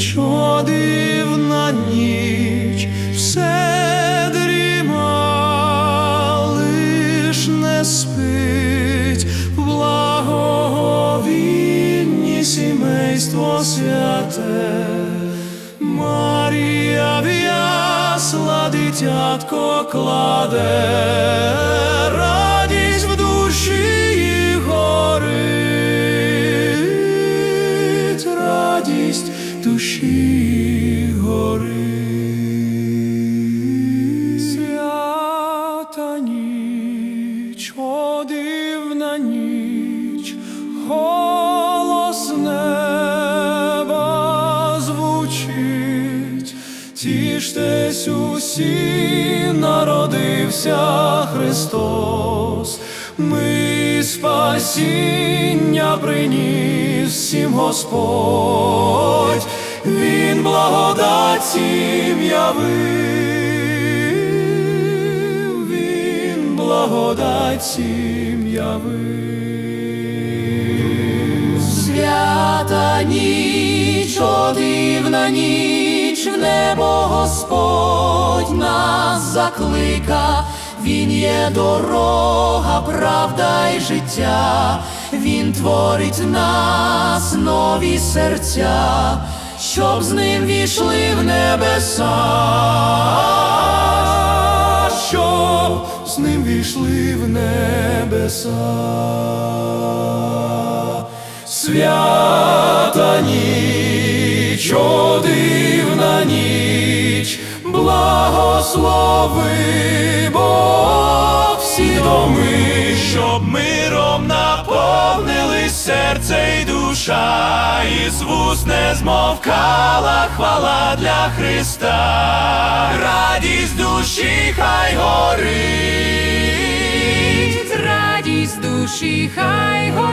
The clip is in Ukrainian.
що дивна ніч, все дріма, лиш не спить, в благоговінні сімейство святе. Марія в ясла дитятко кладе, душі горить. Свята ніч, о дивна ніч, голос неба звучить, тіштесь усі, народився Христос, ми спасіння приніс всім Господь, Він благодать всім явив, Він благодать всім явив. Свята ніч, о дивна ніч, в небо Господь нас заклика, Він є дорога, правда й життя, Він творить нас нові серця, щоб з ним війшли в небеса. щоб з ним війшли в небеса. Свята ніч, о дивна ніч, благослови щоб миром наповнились серце й душа, і з вуст не змовкала хвала для Христа, радість душі хай горить. Радість душі хай горить.